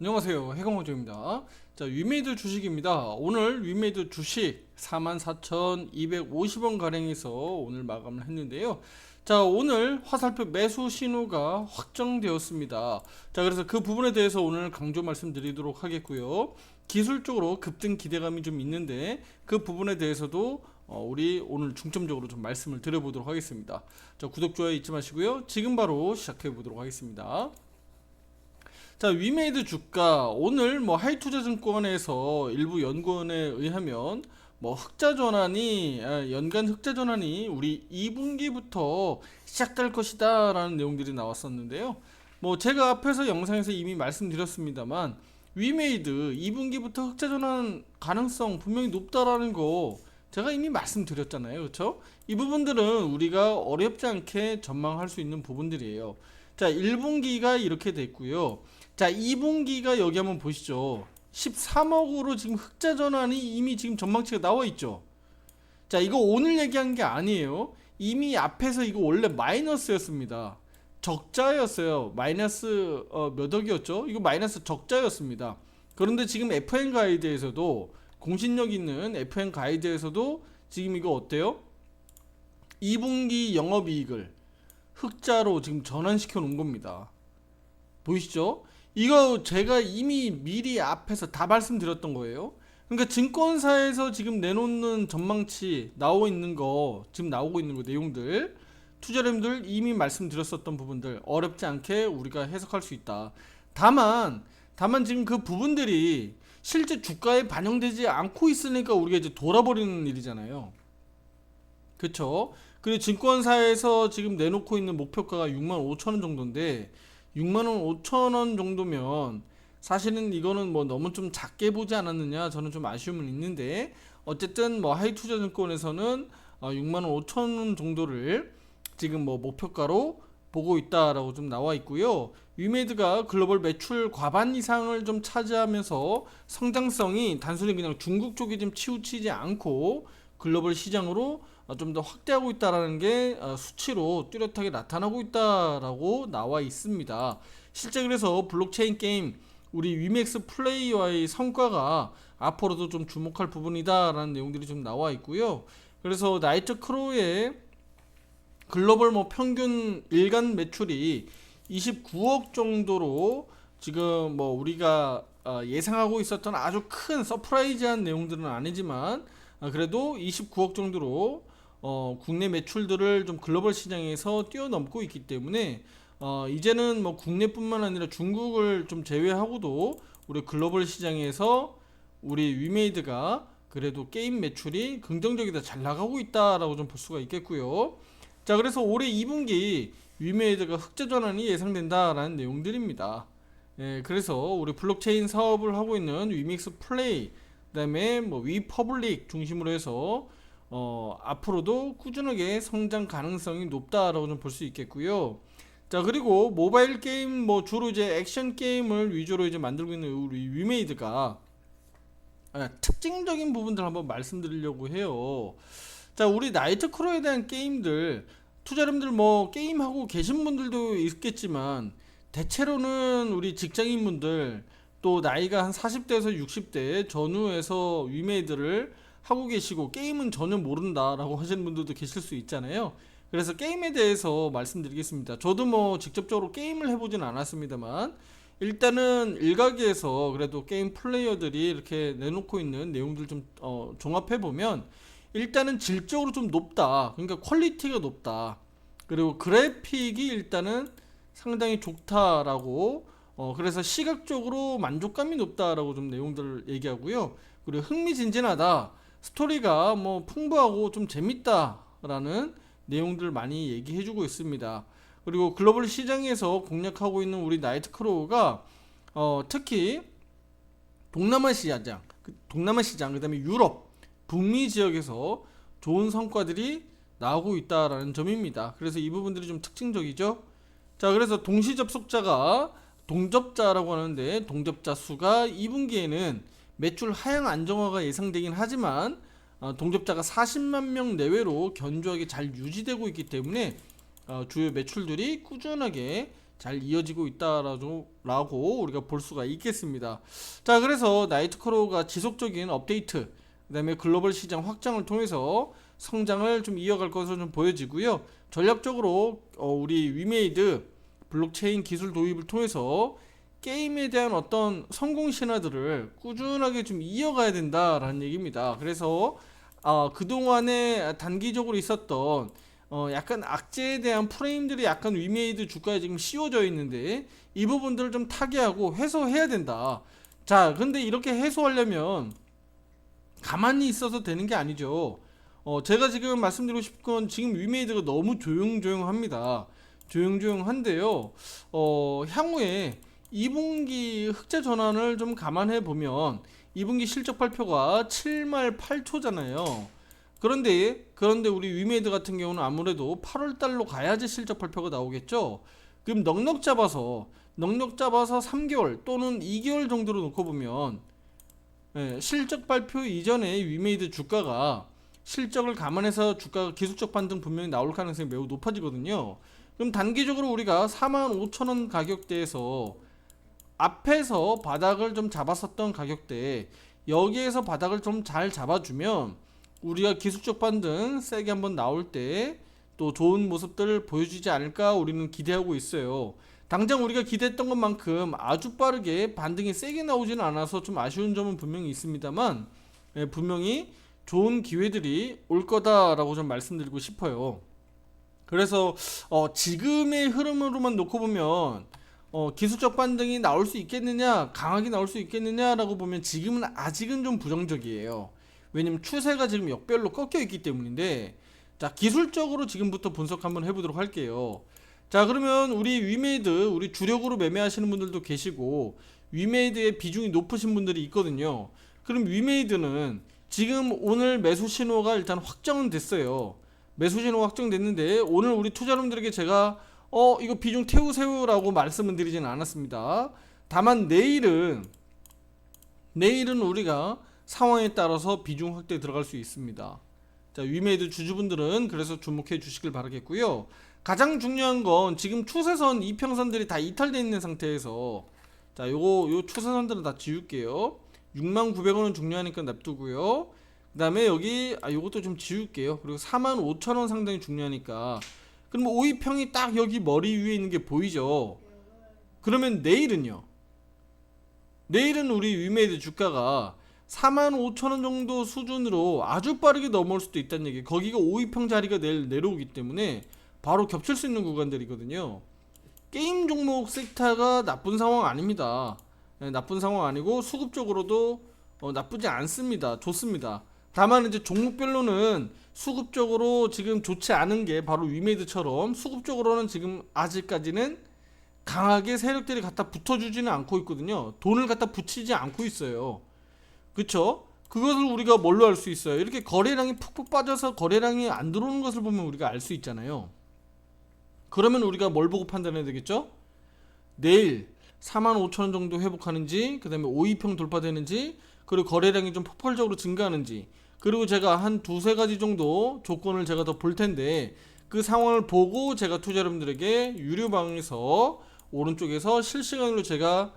안녕하세요. 해공호조입니다. 자 위메이드 주식입니다. 오늘 위메이드 주식 44,250원 가량에서 오늘 마감을 했는데요. 자 오늘 화살표 매수 신호가 확정되었습니다. 자 그래서 그 부분에 대해서 오늘 강조 말씀드리도록 하겠고요. 기술적으로 급등 기대감이 좀 있는데 그 부분에 대해서도 어, 우리 오늘 중점적으로 좀 말씀을 드려보도록 하겠습니다. 자 구독 좋아요 잊지 마시고요. 지금 바로 시작해 보도록 하겠습니다 자, 위메이드 주가 오늘 뭐 하이투자증권에서 일부 연구원에 의하면 뭐 흑자 전환이 아, 연간 흑자 전환이 우리 2분기부터 시작될 것이다라는 내용들이 나왔었는데요. 뭐 제가 앞에서 영상에서 이미 말씀드렸습니다만 위메이드 2분기부터 흑자 전환 가능성 분명히 높다라는 거 제가 이미 말씀드렸잖아요. 그렇죠? 이 부분들은 우리가 어렵지 않게 전망할 수 있는 부분들이에요. 자, 1분기가 이렇게 됐고요. 자, 2분기가 여기 한번 보시죠. 13억으로 지금 흑자 전환이 이미 지금 전망치가 나와 있죠. 자, 이거 오늘 얘기한 게 아니에요. 이미 앞에서 이거 원래 마이너스였습니다. 적자였어요. 마이너스 어, 몇 억이었죠? 이거 마이너스 적자였습니다. 그런데 지금 FN 가이드에서도 공신력 있는 FN 가이드에서도 지금 이거 어때요? 2분기 영업이익을 흑자로 지금 전환시켜 놓은 겁니다. 보이시죠? 이거 제가 이미 미리 앞에서 다 말씀드렸던 거예요. 그러니까 증권사에서 지금 내놓는 전망치 나오고 있는 거 지금 나오고 있는 거 내용들 투자자님들 이미 말씀드렸었던 부분들 어렵지 않게 우리가 해석할 수 있다. 다만 다만 지금 그 부분들이 실제 주가에 반영되지 않고 있으니까 우리가 이제 돌아버리는 일이잖아요. 그쵸? 그리고 증권사에서 지금 내놓고 있는 목표가가 6만 5천 원 정도인데 6만 원 5천 원 정도면 사실은 이거는 뭐 너무 좀 작게 보지 않았느냐 저는 좀 아쉬움은 있는데 어쨌든 뭐 하이투자증권에서는 어 6만 원 5천 원 정도를 지금 뭐 목표가로 보고 있다라고 좀 나와 있고요. 위메이드가 글로벌 매출 과반 이상을 좀 차지하면서 성장성이 단순히 그냥 중국 쪽에 좀 치우치지 않고 글로벌 시장으로 어, 좀 더 확대하고 있다라는 게 어, 수치로 뚜렷하게 나타나고 있다라고 나와 있습니다. 실제 그래서 블록체인 게임 우리 위맥스 플레이와의 성과가 앞으로도 좀 주목할 부분이다라는 내용들이 좀 나와 있고요. 그래서 나이트 크로의 글로벌 뭐 평균 일간 매출이 29억 정도로 지금 뭐 우리가 어, 예상하고 있었던 아주 큰 서프라이즈한 내용들은 아니지만 아, 그래도 29억 정도로 어, 국내 매출들을 좀 글로벌 시장에서 뛰어넘고 있기 때문에 어, 이제는 뭐 국내뿐만 아니라 중국을 좀 제외하고도 우리 글로벌 시장에서 우리 위메이드가 그래도 게임 매출이 긍정적이다 잘 나가고 있다라고 좀 볼 수가 있겠고요. 자 그래서 올해 2분기 위메이드가 흑자 전환이 예상된다라는 내용들입니다. 예, 그래서 우리 블록체인 사업을 하고 있는 위믹스 플레이 그다음에 뭐 위퍼블릭 중심으로 해서 어, 앞으로도 꾸준하게 성장 가능성이 높다라고 좀 볼 수 있겠고요. 자 그리고 모바일 게임 뭐 주로 이제 액션 게임을 위주로 이제 만들고 있는 우리 위메이드가 아, 특징적인 부분들 한번 말씀드리려고 해요. 자 우리 나이트 크로에 대한 게임들 투자자님들 뭐 게임 하고 계신 분들도 있겠지만 대체로는 우리 직장인분들 또 나이가 한 40대에서 60대 전후에서 위메이드를 하고 계시고 게임은 전혀 모른다라고 하시는 분들도 계실 수 있잖아요. 그래서 게임에 대해서 말씀드리겠습니다. 저도 뭐 직접적으로 게임을 해보진 않았습니다만 일단은 일각에서 그래도 게임 플레이어들이 이렇게 내놓고 있는 내용들 좀 어, 종합해 보면 일단은 질적으로 좀 높다. 그러니까 퀄리티가 높다. 그리고 그래픽이 일단은 상당히 좋다라고 어 그래서 시각적으로 만족감이 높다라고 좀 내용들을 얘기하고요. 그리고 흥미진진하다. 스토리가 뭐 풍부하고 좀 재밌다라는 내용들 많이 얘기해주고 있습니다. 그리고 글로벌 시장에서 공략하고 있는 우리 나이트 크로우가 어, 특히 동남아 시장, 그 동남아 시장, 그다음에 유럽, 북미 지역에서 좋은 성과들이 나오고 있다라는 점입니다. 그래서 이 부분들이 좀 특징적이죠. 자, 그래서 동시 접속자가 동접자라고 하는데 동접자 수가 2분기에는 매출 하향 안정화가 예상되긴 하지만 어, 동접자가 40만 명 내외로 견조하게 잘 유지되고 있기 때문에 어, 주요 매출들이 꾸준하게 잘 이어지고 있다라고 우리가 볼 수가 있겠습니다. 자, 그래서 나이트크로우가 지속적인 업데이트, 그다음에 글로벌 시장 확장을 통해서 성장을 좀 이어갈 것으로 좀 보여지고요. 전략적으로 어, 우리 위메이드 블록체인 기술 도입을 통해서 게임에 대한 어떤 성공 신화들을 꾸준하게 좀 이어가야 된다라는 얘기입니다. 그래서 어, 그동안에 단기적으로 있었던 어, 약간 악재에 대한 프레임들이 약간 위메이드 주가에 지금 씌워져 있는데 이 부분들을 좀 타개하고 해소해야 된다. 자, 근데 이렇게 해소하려면 가만히 있어서 되는 게 아니죠. 어, 제가 지금 말씀드리고 싶은 건 지금 위메이드가 너무 조용조용합니다. 조용조용한데요. 어, 향후에 2분기 흑자 전환을 좀 감안해 보면 2분기 실적 발표가 7말 8초잖아요. 그런데 그런데 우리 위메이드 같은 경우는 아무래도 8월 달로 가야지 실적 발표가 나오겠죠. 그럼 넉넉 잡아서 넉넉 잡아서 3개월 또는 2개월 정도로 놓고 보면 예, 실적 발표 이전에 위메이드 주가가 실적을 감안해서 주가가 기술적 반등 분명히 나올 가능성이 매우 높아지거든요. 그럼 단기적으로 우리가 45,000원 가격대에서 앞에서 바닥을 좀 잡았었던 가격대 여기에서 바닥을 좀 잘 잡아주면 우리가 기술적 반등 세게 한번 나올 때 또 좋은 모습들을 보여주지 않을까 우리는 기대하고 있어요. 당장 우리가 기대했던 것만큼 아주 빠르게 반등이 세게 나오지는 않아서 좀 아쉬운 점은 분명히 있습니다만 예, 분명히 좋은 기회들이 올 거다라고 좀 말씀드리고 싶어요. 그래서 어, 지금의 흐름으로만 놓고 보면 어, 기술적 반등이 나올 수 있겠느냐, 강하게 나올 수 있겠느냐라고 보면 지금은 아직은 좀 부정적이에요. 왜냐면 추세가 지금 역별로 꺾여 있기 때문인데, 자, 기술적으로 지금부터 분석 한번 해보도록 할게요. 자, 그러면 우리 위메이드, 우리 주력으로 매매하시는 분들도 계시고, 위메이드의 비중이 높으신 분들이 있거든요. 그럼 위메이드는 지금 오늘 매수 신호가 일단 확정은 됐어요. 매수 신호가 확정됐는데, 오늘 우리 투자자분들에게 제가 어 이거 비중 태우세요라고 말씀은 드리지는 않았습니다. 다만 내일은 내일은 우리가 상황에 따라서 비중 확대 들어갈 수 있습니다. 자 위메이드 주주분들은 그래서 주목해 주시길 바라겠고요. 가장 중요한 건 지금 추세선 이평선들이 다 이탈돼 있는 상태에서 자 요거 요 추세선들은 다 지울게요. 69,000원은 중요하니까 냅두고요. 그다음에 여기 아 요것도 좀 지울게요. 그리고 45,000원 상당히 중요하니까 그럼 5위평이 딱 여기 머리 위에 있는 게 보이죠? 그러면 내일은요? 내일은 우리 위메이드 주가가 45,000원 정도 수준으로 아주 빠르게 넘어올 수도 있다는 얘기. 거기가 5위평 자리가 내일 내려오기 때문에 바로 겹칠 수 있는 구간들이거든요. 게임 종목 섹터가 나쁜 상황 아닙니다. 네, 나쁜 상황 아니고 수급적으로도 어, 나쁘지 않습니다. 좋습니다. 다만 이제 종목별로는 수급적으로 지금 좋지 않은 게 바로 위메이드처럼 수급적으로는 지금 아직까지는 강하게 세력들이 갖다 붙어주지는 않고 있거든요. 돈을 갖다 붙이지 않고 있어요. 그쵸? 그것을 우리가 뭘로 알 수 있어요? 이렇게 거래량이 푹푹 빠져서 거래량이 안 들어오는 것을 보면 우리가 알 수 있잖아요. 그러면 우리가 뭘 보고 판단해야 되겠죠? 내일 45,000원 정도 회복하는지, 그 다음에 5위평 돌파되는지, 그리고 거래량이 좀 폭발적으로 증가하는지, 그리고 제가 한 두세 가지 정도 조건을 제가 더 볼 텐데, 그 상황을 보고 제가 투자 여러분들에게 유료방에서 오른쪽에서 실시간으로 제가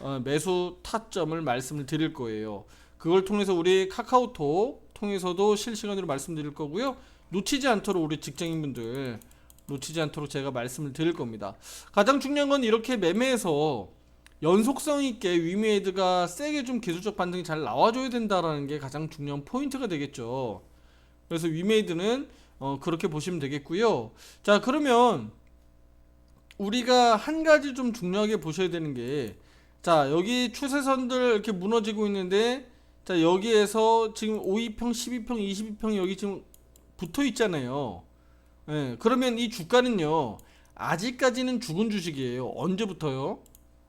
어, 매수 타점을 말씀을 드릴 거예요. 그걸 통해서 우리 카카오톡 통해서도 실시간으로 말씀드릴 거고요. 놓치지 않도록 우리 직장인분들 놓치지 않도록 제가 말씀을 드릴 겁니다. 가장 중요한 건 이렇게 매매에서 연속성 있게 위메이드가 세게 좀 기술적 반등이 잘 나와줘야 된다라는 게 가장 중요한 포인트가 되겠죠. 그래서 위메이드는 어, 그렇게 보시면 되겠고요. 자 그러면 우리가 한 가지 좀 중요하게 보셔야 되는 게 자 여기 추세선들 이렇게 무너지고 있는데 자 여기에서 지금 5위평, 12평, 22평 여기 지금 붙어 있잖아요. 예, 그러면 이 주가는요 아직까지는 죽은 주식이에요. 언제부터요?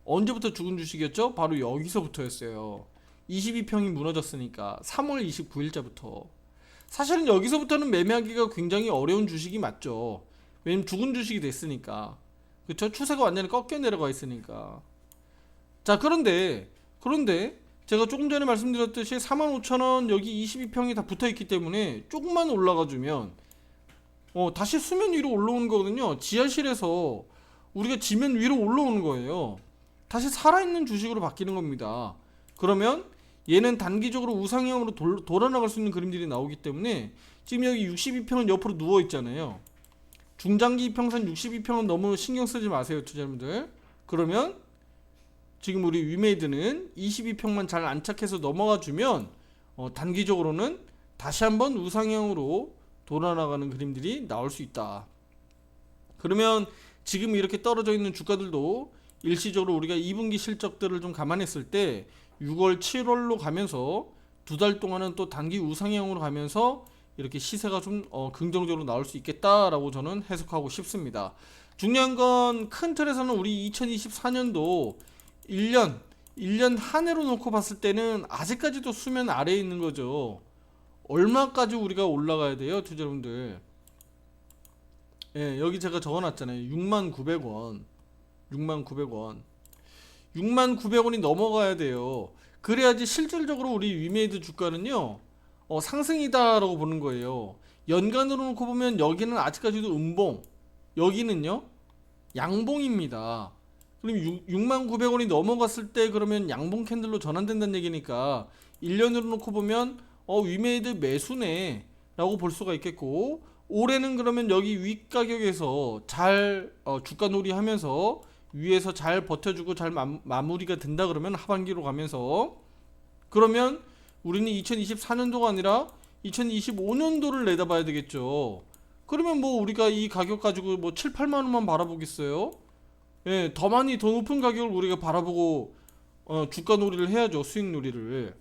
언제부터 죽은 주식이었죠? 바로 여기서부터였어요. 22평이 무너졌으니까 3월 29일자부터 사실은 여기서부터는 매매하기가 굉장히 어려운 주식이 맞죠. 왜냐면 죽은 주식이 됐으니까. 그쵸? 추세가 완전히 꺾여 내려가 있으니까. 자, 그런데, 그런데, 제가 조금 전에 말씀드렸듯이 45,000원 여기 22평이 다 붙어 있기 때문에 조금만 올라가 주면, 어, 다시 수면 위로 올라오는 거거든요. 지하실에서, 우리가 지면 위로 올라오는 거예요. 다시 살아있는 주식으로 바뀌는 겁니다. 그러면 얘는 단기적으로 우상향으로 돌, 돌아나갈 수 있는 그림들이 나오기 때문에 지금 여기 62평은 옆으로 누워 있잖아요. 중장기 이평선 62평은 너무 신경 쓰지 마세요, 투자자분들. 그러면 지금 우리 위메이드는 22평만 잘 안착해서 넘어가 주면 어, 단기적으로는 다시 한번 우상향으로 돌아나가는 그림들이 나올 수 있다. 그러면 지금 이렇게 떨어져 있는 주가들도 일시적으로 우리가 2분기 실적들을 좀 감안했을 때 6월, 7월로 가면서 두 달 동안은 또 단기 우상향으로 가면서 이렇게 시세가 좀 어, 긍정적으로 나올 수 있겠다라고 저는 해석하고 싶습니다. 중요한 건 큰 틀에서는 우리 2024년도 1년 1년 한 해로 놓고 봤을 때는 아직까지도 수면 아래에 있는 거죠. 얼마까지 우리가 올라가야 돼요, 투자분들? 예, 여기 제가 적어놨잖아요. 6만 900원. 6만 900원. 6만 900원이 넘어가야 돼요. 그래야지 실질적으로 우리 위메이드 주가는요, 어, 상승이다 라고 보는 거예요. 연간으로 놓고 보면 여기는 아직까지도 음봉, 여기는요, 양봉입니다. 그럼 6, 6만 900원이 넘어갔을 때 그러면 양봉 캔들로 전환된다는 얘기니까 1년으로 놓고 보면 어, 위메이드 매수네 라고 볼 수가 있겠고 올해는 그러면 여기 윗 가격에서 잘 어, 주가 놀이 하면서 위에서 잘 버텨주고 잘 마, 마무리가 된다 그러면 하반기로 가면서 그러면 우리는 2024년도가 아니라 2025년도를 내다봐야 되겠죠. 그러면 뭐 우리가 이 가격 가지고 뭐 7, 8만 원만 바라보겠어요? 예, 더 많이 더 높은 가격을 우리가 바라보고 어, 주가 놀이를 해야죠. 수익 놀이를.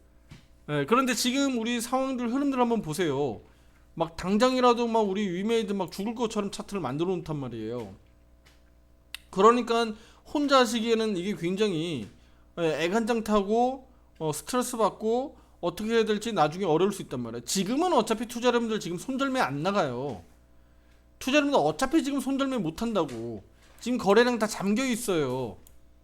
예, 그런데 지금 우리 상황들 흐름들 한번 보세요. 막 당장이라도 막 우리 위메이드 막 죽을 것처럼 차트를 만들어 놓단 말이에요. 그러니까 혼자 하시기에는 이게 굉장히 예, 애간장 타고 어, 스트레스 받고 어떻게 해야 될지 나중에 어려울 수 있단 말이에요. 지금은 어차피 투자자분들 지금 손절매 안 나가요. 투자자분들 어차피 지금 손절매 못 한다고. 지금 거래량 다 잠겨 있어요.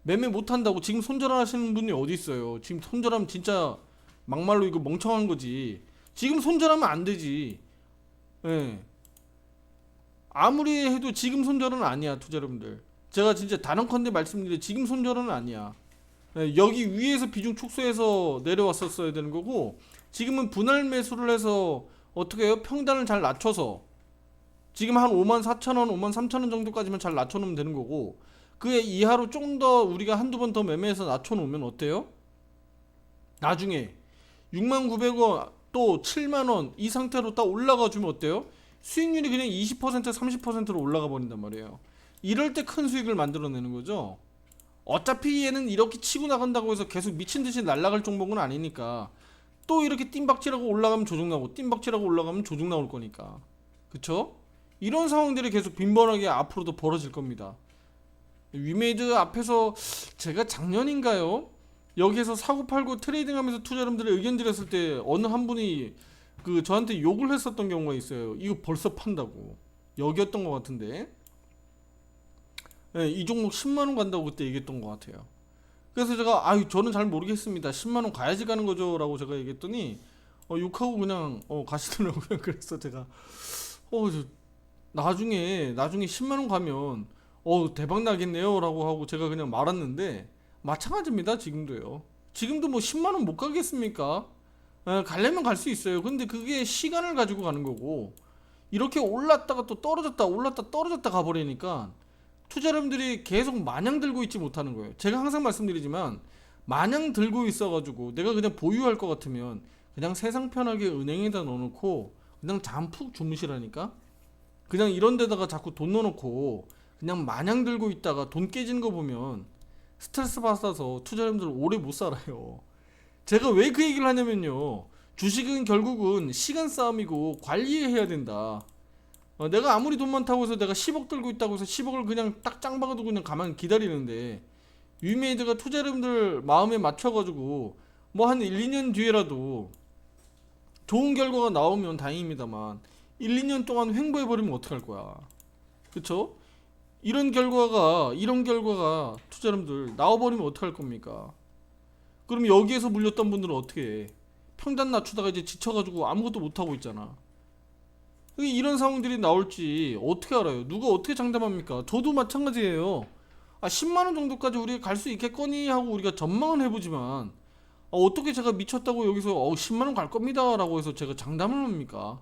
매매 못 한다고 지금 손절하시는 분이 어디 있어요? 지금 손절하면 진짜 막말로 이거 멍청한 거지. 지금 손절하면 안 되지. 예. 아무리 해도 지금 손절은 아니야, 투자 여러분들. 제가 진짜 단언컨대 말씀드려 지금 손절은 아니야. 예, 여기 위에서 비중 축소해서 내려왔었어야 되는 거고 지금은 분할 매수를 해서 어떻게 해요? 평단을 잘 낮춰서 지금 한 5만 4천 원, 5만 3천 원 정도까지만 잘 낮춰놓으면 되는 거고 그에 이하로 좀 더 우리가 한두 번 더 매매해서 낮춰놓으면 어때요? 나중에 6만 900원 또 7만 원 이 상태로 딱 올라가 주면 어때요? 수익률이 그냥 20% 30%로 올라가 버린단 말이에요. 이럴 때 큰 수익을 만들어내는 거죠. 어차피 얘는 이렇게 치고 나간다고 해서 계속 미친 듯이 날아갈 종목은 아니니까 또 이렇게 띵박질하고 올라가면 조정 나오고 띵박질하고 올라가면 조정 나올 거니까 그쵸? 이런 상황들이 계속 빈번하게 앞으로도 벌어질 겁니다. 위메이드 앞에서 제가 작년인가요? 여기에서 사고 팔고 트레이딩하면서 투자자분들의 의견 드렸을 때 어느 한 분이 그 저한테 욕을 했었던 경우가 있어요. 이거 벌써 판다고 여기였던 것 같은데 예, 이 종목 10만 원 간다고 그때 얘기했던 것 같아요. 그래서 제가 아유 저는 잘 모르겠습니다. 10만 원 가야지 가는 거죠라고 제가 얘기했더니 어, 욕하고 그냥 어, 가시더라고요. 그래서 제가 어저 나중에 나중에 10만 원 가면 어 대박 나겠네요라고 하고 제가 그냥 말았는데 마찬가지입니다. 지금도요. 지금도 뭐 10만 원 못 가겠습니까? 에, 가려면 갈 수 있어요. 근데 그게 시간을 가지고 가는 거고 이렇게 올랐다가 또 떨어졌다 올랐다 떨어졌다 가버리니까 투자자분들이 계속 마냥 들고 있지 못하는 거예요. 제가 항상 말씀드리지만 마냥 들고 있어가지고 내가 그냥 보유할 것 같으면 그냥 세상 편하게 은행에다 넣어놓고 그냥 잠푹 주무시라니까. 그냥 이런 데다가 자꾸 돈 넣어놓고 그냥 마냥 들고 있다가 돈 깨지는 거 보면 스트레스 받아서 투자자분들 오래 못 살아요. 제가 왜 그 얘기를 하냐면요. 주식은 결국은 시간 싸움이고 관리해야 된다. 어, 내가 아무리 돈 많다고 해서 내가 10억 들고 있다고 해서 10억을 그냥 딱 짱 박아두고 그냥 가만히 기다리는데 위메이드가 투자자분들 마음에 맞춰가지고 뭐 한 1, 2년 뒤에라도 좋은 결과가 나오면 다행입니다만 1, 2년 동안 횡보해버리면 어떡할 거야. 그쵸? 이런 결과가, 이런 결과가 투자자분들 나와버리면 어떡할 겁니까? 그럼 여기에서 물렸던 분들은 어떻게 해? 평단 낮추다가 이제 지쳐가지고 아무것도 못하고 있잖아. 이런 상황들이 나올지 어떻게 알아요? 누가 어떻게 장담합니까? 저도 마찬가지예요. 아, 10만 원 정도까지 우리가 갈 수 있겠거니 하고 우리가 전망은 해보지만 어, 어떻게 제가 미쳤다고 여기서 어, 10만 원 갈 겁니다 라고 해서 제가 장담을 합니까?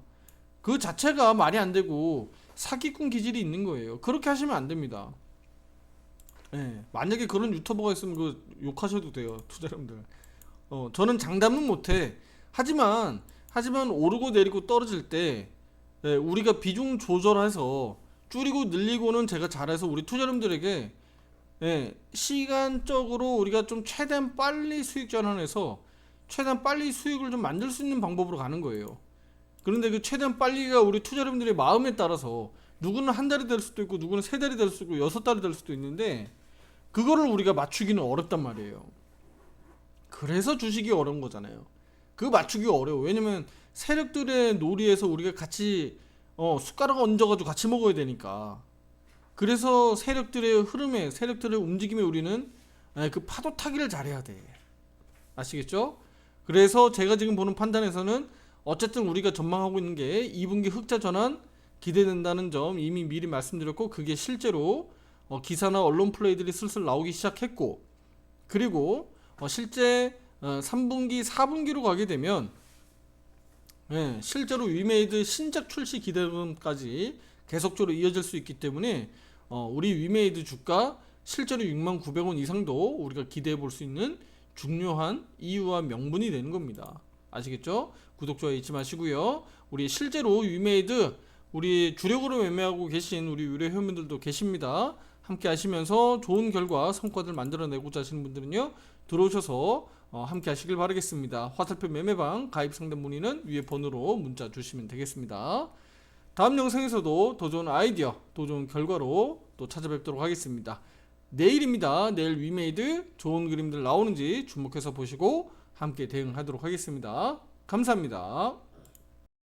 그 자체가 말이 안 되고 사기꾼 기질이 있는 거예요. 그렇게 하시면 안 됩니다. 예, 만약에 그런 유튜버가 있으면 그 욕하셔도 돼요, 투자자분들. 어, 저는 장담은 못 해. 하지만 하지만 오르고 내리고 떨어질 때 예, 우리가 비중 조절해서 줄이고 늘리고는 제가 잘해서 우리 투자자분들에게 예, 시간적으로 우리가 좀 최대한 빨리 수익 전환해서 최대한 빨리 수익을 좀 만들 수 있는 방법으로 가는 거예요. 그런데 그 최대한 빨리가 우리 투자자분들의 마음에 따라서 누구는 한 달이 될 수도 있고 누구는 세 달이 될 수도 있고 여섯 달이 될 수도 있는데 그거를 우리가 맞추기는 어렵단 말이에요. 그래서 주식이 어려운 거잖아요. 그 맞추기가 어려워. 왜냐면 세력들의 놀이에서 우리가 같이 어, 숟가락 얹어가지고 같이 먹어야 되니까. 그래서 세력들의 흐름에 세력들의 움직임에 우리는 에, 그 파도 타기를 잘해야 돼. 아시겠죠? 그래서 제가 지금 보는 판단에서는 어쨌든 우리가 전망하고 있는 게 2분기 흑자 전환 기대된다는 점 이미 미리 말씀드렸고 그게 실제로 어, 기사나 언론 플레이들이 슬슬 나오기 시작했고 그리고 어, 실제 어, 3분기 4분기로 가게 되면 예, 실제로 위메이드 신작 출시 기대감까지 계속적으로 이어질 수 있기 때문에 어, 우리 위메이드 주가 실제로 6만 900원 이상도 우리가 기대해 볼 수 있는 중요한 이유와 명분이 되는 겁니다. 아시겠죠? 구독 좋아요 잊지 마시고요. 우리 실제로 위메이드 우리 주력으로 매매하고 계신 우리 유료 회원분들도 계십니다. 함께 하시면서 좋은 결과 성과들 만들어내고자 하시는 분들은요 들어오셔서 어, 함께 하시길 바라겠습니다. 화살표 매매방 가입 상담 문의는 위에 번호로 문자 주시면 되겠습니다. 다음 영상에서도 더 좋은 아이디어, 더 좋은 결과로 또 찾아뵙도록 하겠습니다. 내일입니다. 내일 위메이드 좋은 그림들 나오는지 주목해서 보시고 함께 대응하도록 하겠습니다. 감사합니다.